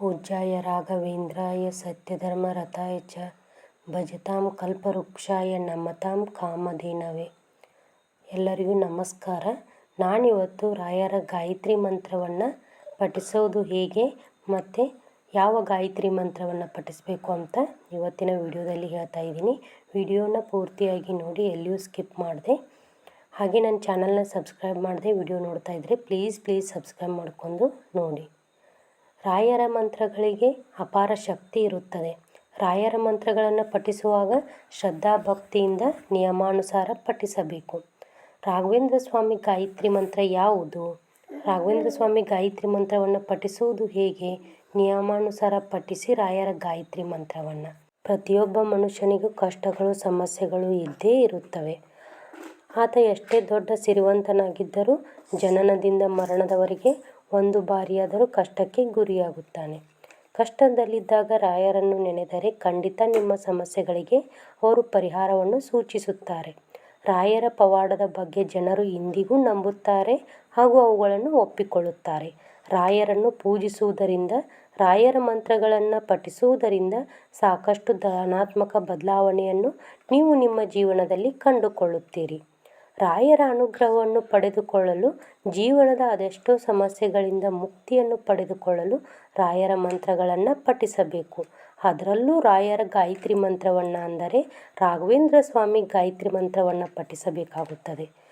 ಪೂಜ್ಯಾಯ ರಾಘವೇಂದ್ರಾಯ ಸತ್ಯಧರ್ಮರಥಾಯ ಚ ಭಜತಾಂ ಕಲ್ಪವೃಕ್ಷಾಯ ನಮತಾಂ ಕಾಮಧೇನವೇ. ಎಲ್ಲರಿಗೂ ನಮಸ್ಕಾರ. ನಾನಿವತ್ತು ರಾಯರ ಗಾಯತ್ರಿ ಮಂತ್ರವನ್ನು ಪಠಿಸೋದು ಹೇಗೆ, ಮತ್ತು ಯಾವ ಗಾಯತ್ರಿ ಮಂತ್ರವನ್ನು ಪಠಿಸಬೇಕು ಅಂತ ಇವತ್ತಿನ ವಿಡಿಯೋದಲ್ಲಿ ಹೇಳ್ತಾ ಇದ್ದೀನಿ. ವಿಡಿಯೋನ ಪೂರ್ತಿಯಾಗಿ ನೋಡಿ, ಎಲ್ಲಿಯೂ ಸ್ಕಿಪ್ ಮಾಡಿದೆ. ಹಾಗೆ ನನ್ನ ಚಾನಲ್ನ ಸಬ್ಸ್ಕ್ರೈಬ್ ಮಾಡಿದೆ, ವಿಡಿಯೋ ನೋಡ್ತಾ ಇದ್ದರೆ ಪ್ಲೀಸ್ ಪ್ಲೀಸ್ ಸಬ್ಸ್ಕ್ರೈಬ್ ಮಾಡ್ಕೊಂಡು ನೋಡಿ. ರಾಯರ ಮಂತ್ರಗಳಿಗೆ ಅಪಾರ ಶಕ್ತಿ ಇರುತ್ತದೆ. ರಾಯರ ಮಂತ್ರಗಳನ್ನು ಪಠಿಸುವಾಗ ಶ್ರದ್ಧಾ ಭಕ್ತಿಯಿಂದ ನಿಯಮಾನುಸಾರ ಪಠಿಸಬೇಕು. ರಾಘವೇಂದ್ರ ಸ್ವಾಮಿ ಗಾಯತ್ರಿ ಮಂತ್ರ ಯಾವುದು? ರಾಘವೇಂದ್ರ ಸ್ವಾಮಿ ಗಾಯತ್ರಿ ಮಂತ್ರವನ್ನು ಪಠಿಸುವುದು ಹೇಗೆ? ನಿಯಮಾನುಸಾರ ಪಠಿಸಿ ರಾಯರ ಗಾಯತ್ರಿ ಮಂತ್ರವನ್ನು. ಪ್ರತಿಯೊಬ್ಬ ಮನುಷ್ಯನಿಗೂ ಕಷ್ಟಗಳು, ಸಮಸ್ಯೆಗಳು ಇದ್ದೇ ಇರುತ್ತವೆ. ಆತ ಎಷ್ಟೇ ದೊಡ್ಡ ಸಿರಿವಂತನಾಗಿದ್ದರೂ ಜನನದಿಂದ ಮರಣದವರೆಗೆ ಒಂದು ಬಾರಿಯಾದರೂ ಕಷ್ಟಕ್ಕೆ ಗುರಿಯಾಗುತ್ತಾನೆ. ಕಷ್ಟದಲ್ಲಿದ್ದಾಗ ರಾಯರನ್ನು ನೆನೆದರೆ ಖಂಡಿತ ನಿಮ್ಮ ಸಮಸ್ಯೆಗಳಿಗೆ ಅವರು ಪರಿಹಾರವನ್ನು ಸೂಚಿಸುತ್ತಾರೆ. ರಾಯರ ಪವಾಡದ ಬಗ್ಗೆ ಜನರು ಇಂದಿಗೂ ನಂಬುತ್ತಾರೆ ಹಾಗೂ ಅವುಗಳನ್ನು ಒಪ್ಪಿಕೊಳ್ಳುತ್ತಾರೆ. ರಾಯರನ್ನು ಪೂಜಿಸುವುದರಿಂದ, ರಾಯರ ಮಂತ್ರಗಳನ್ನು ಪಠಿಸುವುದರಿಂದ ಸಾಕಷ್ಟು ಧನಾತ್ಮಕ ಬದಲಾವಣೆಯನ್ನು ನೀವು ನಿಮ್ಮ ಜೀವನದಲ್ಲಿ ಕಂಡುಕೊಳ್ಳುತ್ತೀರಿ. ರಾಯರ ಅನುಗ್ರಹವನ್ನು ಪಡೆದುಕೊಳ್ಳಲು, ಜೀವನದ ಅದೆಷ್ಟೋ ಸಮಸ್ಯೆಗಳಿಂದ ಮುಕ್ತಿಯನ್ನು ಪಡೆದುಕೊಳ್ಳಲು ರಾಯರ ಮಂತ್ರಗಳನ್ನು ಪಠಿಸಬೇಕು. ಅದರಲ್ಲೂ ರಾಯರ ಗಾಯತ್ರಿ ಮಂತ್ರವನ್ನು ಅಂದರೆ ರಾಘವೇಂದ್ರ ಸ್ವಾಮಿ ಗಾಯತ್ರಿ ಮಂತ್ರವನ್ನು ಪಠಿಸಬೇಕಾಗುತ್ತದೆ.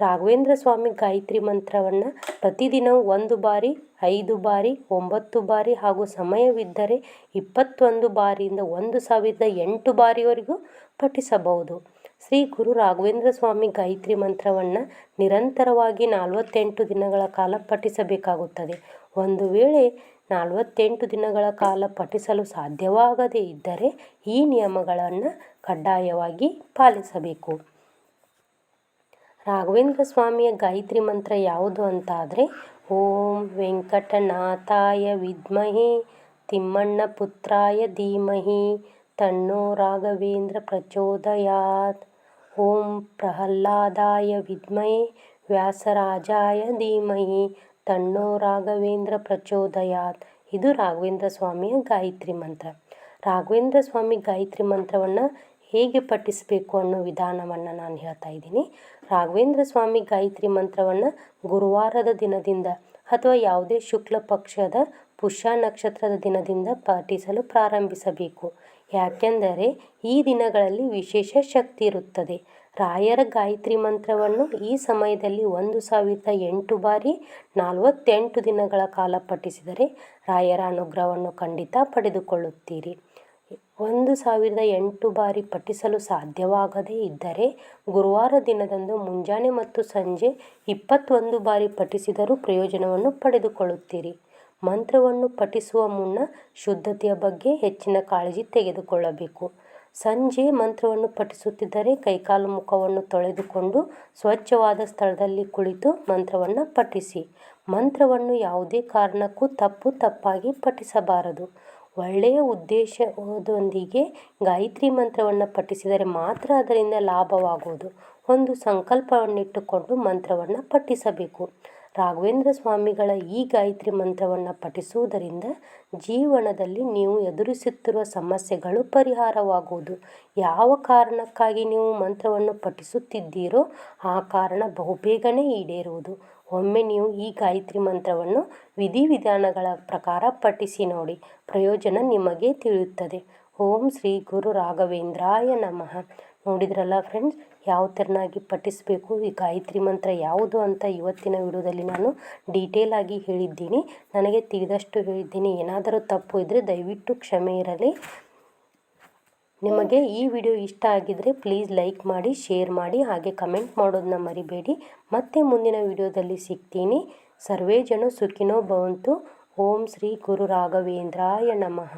ರಾಘವೇಂದ್ರ ಸ್ವಾಮಿ ಗಾಯತ್ರಿ ಮಂತ್ರವನ್ನು ಪ್ರತಿದಿನವೂ ಒಂದು ಬಾರಿ, ಐದು ಬಾರಿ, ಒಂಬತ್ತು ಬಾರಿ ಹಾಗೂ ಸಮಯವಿದ್ದರೆ ಇಪ್ಪತ್ತೊಂದು ಬಾರಿಯಿಂದ ಒಂದು ಸಾವಿರದ ಎಂಟು ಬಾರಿವರೆಗೂ ಪಠಿಸಬಹುದು. ಶ್ರೀ ಗುರು ರಾಘವೇಂದ್ರ ಸ್ವಾಮಿ ಗಾಯತ್ರಿ ಮಂತ್ರವನ್ನು ನಿರಂತರವಾಗಿ ನಲವತ್ತೆಂಟು ದಿನಗಳ ಕಾಲ ಪಠಿಸಬೇಕಾಗುತ್ತದೆ. ಒಂದು ವೇಳೆ ನಲವತ್ತೆಂಟು ದಿನಗಳ ಕಾಲ ಪಠಿಸಲು ಸಾಧ್ಯವಾಗದೇ ಇದ್ದರೆ ಈ ನಿಯಮಗಳನ್ನು ಕಡ್ಡಾಯವಾಗಿ ಪಾಲಿಸಬೇಕು. ರಾಘವೇಂದ್ರ ಸ್ವಾಮಿಯ ಗಾಯತ್ರಿ ಮಂತ್ರ ಯಾವುದು ಅಂತಾದರೆ, ಓಂ ವೆಂಕಟನಾಥಾಯ ವಿದ್ಮಹಿ, ತಿಮ್ಮಣ್ಣ ಪುತ್ರಾಯ ಧೀಮಹಿ ತನ್ನೋ ರಾಘವೇಂದ್ರ ಪ್ರಚೋದಯಾತ್. ಓಂ ಪ್ರಹ್ಲಾದಾಯ ವಿದ್ಮಹೆ, ವ್ಯಾಸರಾಜಾಯ ಧೀಮಹಿ ತನ್ನೋ ರಾಘವೇಂದ್ರ ಪ್ರಚೋದಯಾತ್. ಇದು ರಾಘವೇಂದ್ರ ಸ್ವಾಮಿಯ ಗಾಯತ್ರಿ ಮಂತ್ರ. ರಾಘವೇಂದ್ರ ಸ್ವಾಮಿ ಗಾಯತ್ರಿ ಮಂತ್ರವನ್ನು ಹೇಗೆ ಪಠಿಸಬೇಕು ಅನ್ನೋ ವಿಧಾನವನ್ನು ನಾನು ಹೇಳ್ತಾ ಇದ್ದೀನಿ. ರಾಘವೇಂದ್ರ ಸ್ವಾಮಿ ಗಾಯತ್ರಿ ಮಂತ್ರವನ್ನು ಗುರುವಾರದ ದಿನದಿಂದ ಅಥವಾ ಯಾವುದೇ ಶುಕ್ಲ ಪಕ್ಷದ ಪುಷ್ಯ ನಕ್ಷತ್ರದ ದಿನದಿಂದ ಪಠಿಸಲು ಪ್ರಾರಂಭಿಸಬೇಕು. ಯಾಕೆಂದರೆ ಈ ದಿನಗಳಲ್ಲಿ ವಿಶೇಷ ಶಕ್ತಿ ಇರುತ್ತದೆ. ರಾಯರ ಗಾಯತ್ರಿ ಮಂತ್ರವನ್ನು ಈ ಸಮಯದಲ್ಲಿ ಒಂದು ಸಾವಿರದ ಎಂಟು ಬಾರಿ ನಲವತ್ತೆಂಟು ದಿನಗಳ ಕಾಲ ಪಠಿಸಿದರೆ ರಾಯರ ಅನುಗ್ರಹವನ್ನು ಖಂಡಿತ ಪಡೆದುಕೊಳ್ಳುತ್ತೀರಿ. ಒಂದು ಸಾವಿರದ ಎಂಟು ಬಾರಿ ಪಠಿಸಲು ಸಾಧ್ಯವಾಗದೇ ಇದ್ದರೆ ಗುರುವಾರ ದಿನದಂದು ಮುಂಜಾನೆ ಮತ್ತು ಸಂಜೆ ಇಪ್ಪತ್ತೊಂದು ಬಾರಿ ಪಠಿಸಿದರೂ ಪ್ರಯೋಜನವನ್ನು ಪಡೆದುಕೊಳ್ಳುತ್ತೀರಿ. ಮಂತ್ರವನ್ನು ಪಠಿಸುವ ಮುನ್ನ ಶುದ್ಧತೆಯ ಬಗ್ಗೆ ಹೆಚ್ಚಿನ ಕಾಳಜಿ ತೆಗೆದುಕೊಳ್ಳಬೇಕು. ಸಂಜೆ ಮಂತ್ರವನ್ನು ಪಠಿಸುತ್ತಿದ್ದರೆ ಕೈಕಾಲು ಮುಖವನ್ನು ತೊಳೆದುಕೊಂಡು ಸ್ವಚ್ಛವಾದ ಸ್ಥಳದಲ್ಲಿ ಕುಳಿತು ಮಂತ್ರವನ್ನು ಪಠಿಸಿ. ಮಂತ್ರವನ್ನು ಯಾವುದೇ ಕಾರಣಕ್ಕೂ ತಪ್ಪು ತಪ್ಪಾಗಿ ಪಠಿಸಬಾರದು. ಒಳ್ಳೆಯ ಉದ್ದೇಶದೊಂದಿಗೆ ಗಾಯತ್ರಿ ಮಂತ್ರವನ್ನು ಪಠಿಸಿದರೆ ಮಾತ್ರ ಅದರಿಂದ ಲಾಭವಾಗುವುದು. ಒಂದು ಸಂಕಲ್ಪವನ್ನಿಟ್ಟುಕೊಂಡು ಮಂತ್ರವನ್ನು ಪಠಿಸಬೇಕು. ರಾಘವೇಂದ್ರ ಸ್ವಾಮಿಗಳ ಈ ಗಾಯತ್ರಿ ಮಂತ್ರವನ್ನು ಪಠಿಸುವುದರಿಂದ ಜೀವನದಲ್ಲಿ ನೀವು ಎದುರಿಸುತ್ತಿರುವ ಸಮಸ್ಯೆಗಳು ಪರಿಹಾರವಾಗುವುದು. ಯಾವ ಕಾರಣಕ್ಕಾಗಿ ನೀವು ಮಂತ್ರವನ್ನು ಪಠಿಸುತ್ತಿದ್ದೀರೋ ಆ ಕಾರಣ ಬಹುಬೇಗನೆ ಈಡೇರುವುದು. ಒಮ್ಮೆ ನೀವು ಈ ಗಾಯತ್ರಿ ಮಂತ್ರವನ್ನು ವಿಧಿವಿಧಾನಗಳ ಪ್ರಕಾರ ಪಠಿಸಿ ನೋಡಿ. ಪ್ರಯೋಜನ ನಿಮಗೆ ತಿಳಿಯುತ್ತದೆ. ಓಂ ಶ್ರೀ ಗುರು ರಾಘವೇಂದ್ರಾಯ ನಮಃ. ನೋಡಿದ್ರಲ್ಲ ಫ್ರೆಂಡ್ಸ್ ಯಾವ ಥರನಾಗಿ ಪಠಿಸಬೇಕು? ಈ ಗಾಯತ್ರಿ ಮಂತ್ರ ಯಾವುದು ಅಂತ ಇವತ್ತಿನ ವಿಡಿಯೋದಲ್ಲಿ ನಾನು ಡೀಟೇಲ್ ಆಗಿ ಹೇಳಿದ್ದೀನಿ. ನನಗೆ ತಿಳಿದಷ್ಟು ಹೇಳಿದ್ದೀನಿ. ಏನಾದರೂ ತಪ್ಪು ಇದ್ದರೆ ದಯವಿಟ್ಟು ಕ್ಷಮೆ ಇರಲಿ. ನಿಮಗೆ ಈ ವಿಡಿಯೋ ಇಷ್ಟ ಆಗಿದರೆ ಪ್ಲೀಸ್ ಲೈಕ್ ಮಾಡಿ ಶೇರ್ ಮಾಡಿ, ಹಾಗೆ ಕಮೆಂಟ್ ಮಾಡೋದನ್ನ ಮರಿಬೇಡಿ. ಮತ್ತೆ ಮುಂದಿನ ವಿಡಿಯೋದಲ್ಲಿ ಸಿಗ್ತೀನಿ. ಸರ್ವೇ ಜನ ಸುಖಿನೋ ಭವಂತು. ಓಂ ಶ್ರೀ ಗುರು ರಾಘವೇಂದ್ರಾಯ ನಮಃ.